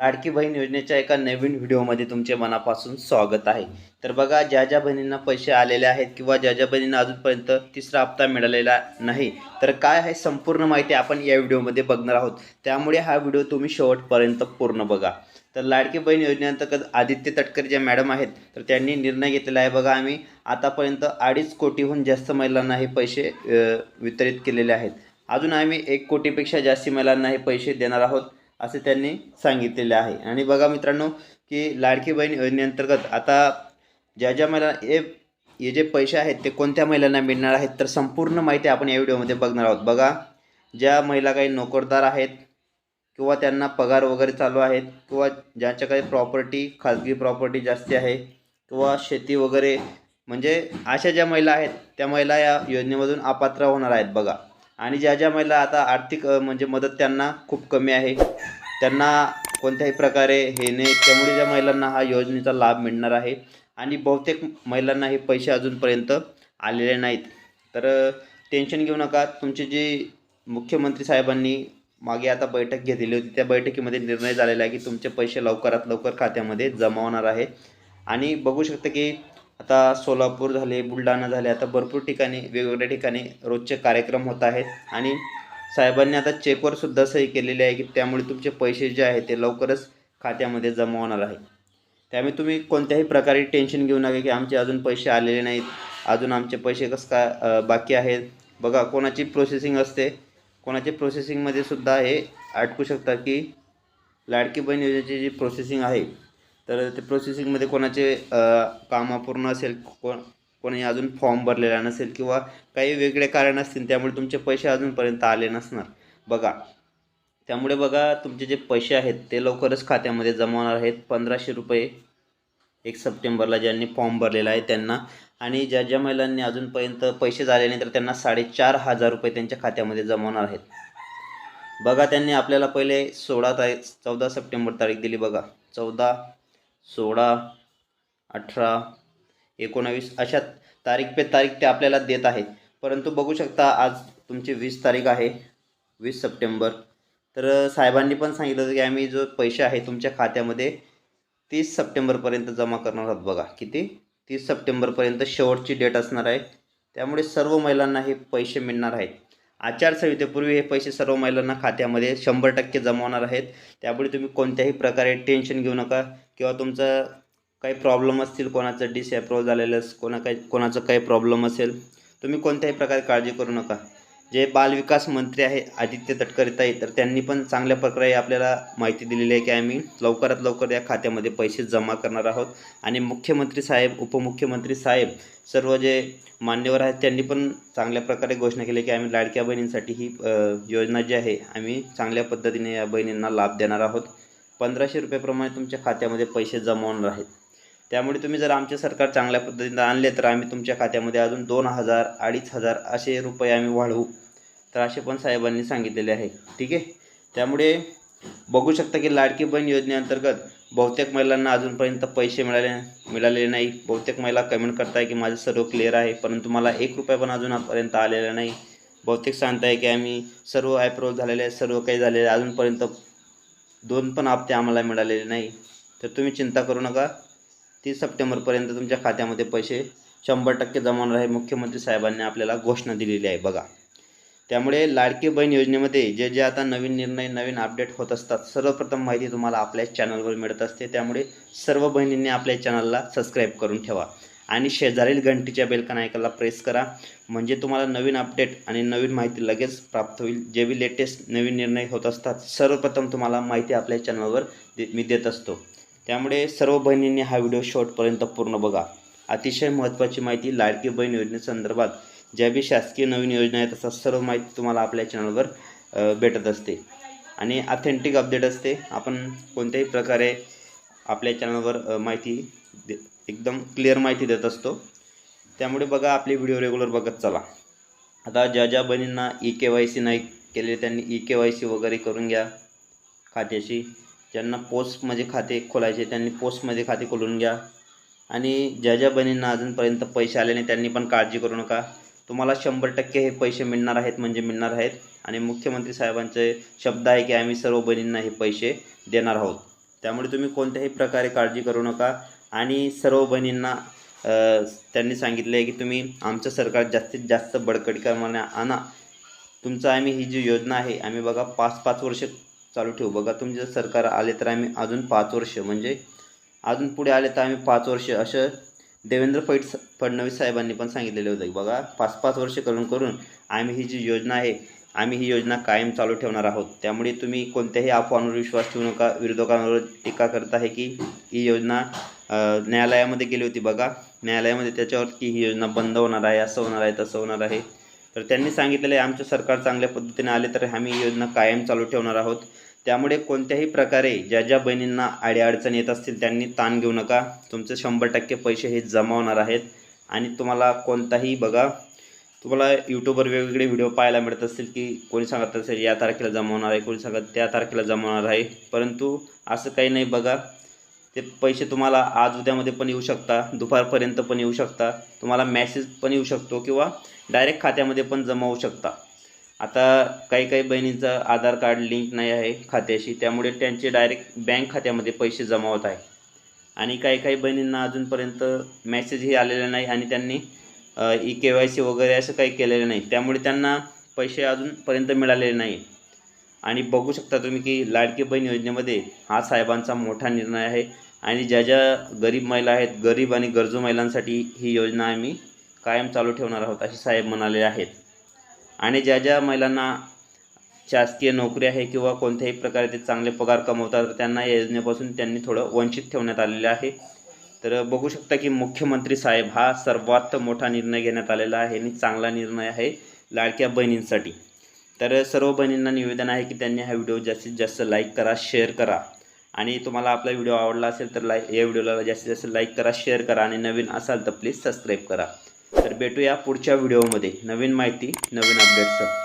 लाडकी बहीण योजनेच्या एका नवीन व्हिडिओमध्ये तुमचे मनापासून स्वागत आहे. तर बघा ज्या ज्या बहिणींना पैसे आलेले आहेत किंवा ज्या ज्या बहिणींना अजूनपर्यंत तिसरा हप्ता मिळालेला नाही तर काय आहे संपूर्ण माहिती आपण या व्हिडिओमध्ये बघणार आहोत. त्यामुळे हा व्हिडिओ तुम्ही शेवटपर्यंत पूर्ण बघा. तर लाडकी बहीण योजनेअंतर्गत आदित्य तटकरे ज्या मॅडम आहेत तर त्यांनी निर्णय घेतलेला आहे. बघा आम्ही आतापर्यंत अडीच कोटीहून जास्त महिलांना हे पैसे वितरित केलेले आहेत. अजून आम्ही एक कोटीपेक्षा जास्त महिलांना हे पैसे देणार आहोत. असे त्यांनी सांगितलेले आहे. आणि बघा मित्रांनो की लाडकी बहीण योजनेअंतर्गत आता ज्या ज्या महिला हे हे जे पैसे आहेत ते कोणत्या महिलांना मिळणार आहेत तर संपूर्ण माहिती आपण या व्हिडिओमध्ये बघणार आहोत. बघा ज्या महिला काही नोकरदार आहेत किंवा त्यांना पगार वगैरे चालू आहेत किंवा ज्यांच्या काही प्रॉपर्टी खाजगी प्रॉपर्टी जास्ती आहे किंवा शेती वगैरे म्हणजे अशा ज्या महिला आहेत त्या महिला या योजनेमधून अपात्र होणार आहेत बघा. आणि ज्या ज्या महिला आता आर्थिक म्हणजे मदत त्यांना खूप कमी आहे त्यांना कोणत्याही प्रकारे हे नाही त्यामुळे ज्या महिलांना हा योजनेचा लाभ मिळणार आहे. आणि बहुतेक महिलांना हे पैसे अजूनपर्यंत आलेले नाहीत. तर टेन्शन घेऊ नका. तुमची जी मुख्यमंत्री साहेबांनी मागे आता बैठक घेतलेली होती त्या बैठकीमध्ये निर्णय झालेला आहे की तुमचे पैसे लवकरात लवकर खात्यामध्ये जमा होणार आहे. आणि बघू शकता की आता सोलापूर झाले बुलढाणा झाले आता भरपूर ठिकाणी वेगवेगळ्या ठिकाणी रोजचे कार्यक्रम होत आहेत. आणि साहेबांनी आता चेकवर सुद्धा सही केलेली आहे की त्यामुळे तुमचे पैसे जे आहेत ते लवकरच खात्यामध्ये जमा होणार आहे. त्यामुळे तुम्ही कोणत्याही प्रकारे टेन्शन घेऊ नका की आमचे अजून पैसे आलेले नाहीत अजून आमचे पैसे कसं का बाकी आहेत. बघा कोणाची प्रोसेसिंग असते कोणाचे प्रोसेसिंगमध्ये सुद्धा हे अटकू शकतात की लाडकी बहीण योजनेची जी प्रोसेसिंग आहे तर ते प्रोसेसिंगमध्ये कोणाचे कामं पूर्ण असेल कोण कोणी अजून फॉर्म भरलेला नसेल किंवा काही वेगळे कारण असतील त्यामुळे तुमचे पैसे अजूनपर्यंत आले नसणार. बघा त्यामुळे बघा तुमचे जे पैसे आहेत ते लवकरच खात्यामध्ये जमा होणार आहेत. पंधराशे रुपये एक सप्टेंबरला ज्यांनी फॉर्म भरलेला आहे त्यांना. आणि ज्या ज्या महिलांनी अजूनपर्यंत पैसे झाले नाही तर त्यांना साडेचार हजार रुपये त्यांच्या खात्यामध्ये जमा होणार आहेत. बघा त्यांनी आपल्याला पहिले सोळा तारीख चौदा सप्टेंबर तारीख दिली बघा. चौदा सोळा अठरा एकोणावीस अशा तारीख पे तारीख ते आपल्याला देत आहे परंतु बघू शकता आज तुमची वीस तारीख आहे वीस सप्टेंबर. तर साहेबांनी पण सांगितलं होतं की आम्ही जो पैसे आहे तुमच्या खात्यामध्ये तीस सप्टेंबरपर्यंत जमा करणार आहोत. बघा किती? तीस सप्टेंबरपर्यंत शेवटची डेट असणार आहे. त्यामुळे सर्व महिलांना हे पैसे मिळणार आहेत. आचारसंहितेपूर्वी हे पैसे सर्व महिलांना खात्यामध्ये शंभर टक्के जमा होणार आहेत. त्यामुळे तुम्ही कोणत्याही प्रकारे टेन्शन घेऊ नका. किंवा तुमचं काही प्रॉब्लेम असतील कोणाचं डिसअप्रूव्ह झालेलं कोणा काही कोणाचं काही प्रॉब्लेम असेल तुम्ही कोणत्याही प्रकारे काळजी करू नका. जे बालविकास मंत्री आहे आदित्य तटकरेताई तर त्यांनी पण चांगल्या प्रकारे आपल्याला माहिती दिलेली आहे की आम्ही लवकरात लवकर या खात्यामध्ये पैसे जमा करणार आहोत. आणि मुख्यमंत्री साहेब उपमुख्यमंत्री साहेब सर्व जे मान्यवर आहेत त्यांनी पण चांगल्या प्रकारे घोषणा केली की आम्ही लाडक्या बहिणींसाठी ही योजना जी आहे आम्ही चांगल्या पद्धतीने या बहिणींना लाभ देणार आहोत. पंधराशे रुपयाप्रमाणे तुमच्या खात्यामध्ये पैसे जमा होणार आहेत त्यामुळे तुम्ही जर आमचे सरकार चांगल्या पद्धतीनं आणले तर आम्ही तुमच्या खात्यामध्ये अजून दोन हजार अडीच हजार असे रुपये आम्ही वाढवू. तर असे पण साहेबांनी सांगितलेले आहे. ठीक आहे? त्यामुळे बघू शकता की लाडकी बहीण योजनेअंतर्गत बहुतेक महिलांना अजूनपर्यंत पैसे मिळाले मिळालेले नाही. बहुतेक महिला कमेंट करताय की माझं सर्व क्लिअर आहे परंतु मला एक रुपया पण अजूनपर्यंत आलेला नाही. बहुतेक सांगताय की आम्ही सर्व ॲप्रूव्ह झालेले आहे सर्व काही झालेले आहे. अजूनपर्यंत दोन पण हप्ते आम्हाला मिळालेले नाही. तर तुम्ही चिंता करू नका. तीस सप्टेंबरपर्यंत तुमच्या खात्यामध्ये पैसे शंभर टक्के जमा होणार आहे मुख्यमंत्री साहेबांनी आपल्याला घोषणा दिलेली आहे. बघा. त्यामुळे लाडकी बहीण योजनेमध्ये जे जे आता नवीन निर्णय नवीन अपडेट होत असतात सर्वप्रथम माहिती तुम्हाला आपल्या चॅनलवर मिळत असते. त्यामुळे सर्व बहिणींनी आपल्या चॅनलला सबस्क्राईब करून ठेवा. आणि शेजारील घंटीच्या बेलकन आयकनला प्रेस करा. म्हणजे तुम्हाला नवीन अपडेट आणि नवीन माहिती लगेच प्राप्त होईल. जे बी लेटेस्ट नवीन निर्णय होत असतात सर्वप्रथम तुम्हाला माहिती आपल्या चॅनलवर दे मी देत असतो. त्यामुळे सर्व बहिणींनी हा व्हिडिओ शॉर्टपर्यंत पूर्ण बघा. अतिशय महत्त्वाची माहिती लाडकी बहीण योजनेसंदर्भात ज्या बी शासकीय नवीन योजना आहेत तसा सर्व माहिती तुम्हाला आपल्या चॅनलवर भेटत असते. आणि ऑथेंटिक अपडेट असते. आपण कोणत्याही प्रकारे आपल्या चॅनलवर माहिती दे एकदम क्लिअर माहिती देत असतो. त्यामुळे बघा आपले व्हिडिओ रेग्युलर बघत चला. आता ज्या ज्या बहिणींना ई के वाय सी नाही केले त्यांनी ई के वाय सी वगैरे करून घ्या खात्याशी. ज्यांना पोस्टमध्ये खाते खोलायचे त्यांनी पोस्टमध्ये खाते खोलून घ्या. आणि ज्या ज्या बहिणींना अजूनपर्यंत पैसे आले नाही त्यांनी पण काळजी करू नका. तुम्हाला शंभर टक्के हे पैसे मिळणार आहेत म्हणजे मिळणार आहेत. आणि मुख्यमंत्री साहेबांचे शब्द आहे की आम्ही सर्व बहिणींना हे पैसे देणार आहोत. त्यामुळे तुम्ही कोणत्याही प्रकारे काळजी करू नका. आणि सर्व बहिणींना त्यांनी सांगितले आहे की तुम्ही आमचं सरकार जास्तीत जास्त बळकटी आणा तुमचं आम्ही ही जी योजना आहे आम्ही बघा पाच पाच वर्ष चालू ठेवू. बघा तुमचं सरकार आले तर आम्ही अजून पाच वर्ष म्हणजे अजून पुढे आले तर आम्ही पाच वर्ष असं देवेंद्र फैट फडणवीस साहेबांनी पण सांगितलेले होते की बघा पाच पाच वर्ष करून करून आम्ही ही जी योजना आहे आम्ही ही योजना कायम चालू ठेवणार आहोत. त्यामुळे तुम्ही कोणत्याही अफवांवर विश्वास ठेवू नका. विरोधकांवर टीका करत आहे की ही योजना न्यायालयामध्ये गेली होती बघा. न्यायालयामध्ये त्याच्यावर की ही योजना बंद होणार आहे असं होणार आहे तसं होणार आहे. तर त्यांनी सांगितलेलं आहे आमचं सरकार चांगल्या पद्धतीने आले तर आम्ही योजना कायम चालू ठेवणार आहोत. त्यामुळे कोणत्याही प्रकारे ज्या ज्या बहिणींना अडीअडचण येत असतील त्यांनी ताण घेऊ नका. तुमचे शंभर टक्के पैसे हे जमा होणार आहेत. आणि तुम्हाला कोणताही बघा तुम्हाला यूट्यूबवर वेगवेगळे व्हिडिओ पाहायला मिळत असतील की कोणी सांगत असेल या तारखेला जमा होणार आहे कोणी सांगत त्या तारखेला जमा होणार आहे. परंतु असं काही नाही बघा. ते पैसे तुम्हाला आज उद्यामध्ये पण येऊ शकता दुपारपर्यंत पण येऊ शकता तुम्हाला मॅसेज पण येऊ शकतो किंवा डायरेक्ट खात्यामध्ये पण जमा होऊ शकता. आता काही काही बहिणींचं आधार कार्ड लिंक नाही आहे खात्याशी त्यामुळे त्यांचे डायरेक्ट बँक खात्यामध्ये पैसे जमा होत आहे. आणि काही काही बहिणींना अजूनपर्यंत मॅसेजही आलेला नाही आणि त्यांनी ई के वाय सी वगैरे असं काही केलेलं नाही. त्यामुळे त्यांना पैसे अजूनपर्यंत मिळालेले नाही. आणि बघू शकता तुम्ही की लाडकी बहीण योजनेमध्ये हा साहेबांचा मोठा निर्णय आहे. आणि ज्या ज्या गरीब महिला आहेत गरीब आणि गरजू महिलांसाठी ही योजना आम्ही कायम चालू ठेवणार आहोत असे साहेब म्हणाले आहेत. आणि ज्या ज्या महिलांना शासकीय नोकरी आहे किंवा कोणत्याही प्रकारे ते चांगले पगार कमवतात तर त्यांना या योजनेपासून त्यांनी थोडं वंचित ठेवण्यात आलेले आहे. तर बघू शकता की मुख्यमंत्री साहेब हा सर्वात मोठा निर्णय घेण्यात आलेला आहे आणि चांगला निर्णय आहे लाडक्या बहिणींसाठी. तर सर्व बहिणींना निवेदन आहे की त्यांनी हा व्हिडिओ जास्तीत जास्त लाईक करा शेअर करा. आणि तुम्हाला आपला व्हिडिओ आवडला असेल तर लाईक या व्हिडिओला जास्तीत जास्त लाईक करा शेअर करा आणि नवीन असाल तर प्लीज सबस्क्राईब करा. तर भेटूया पुढच्या व्हिडिओमध्ये. नवीन माहिती नवीन अपडेट्स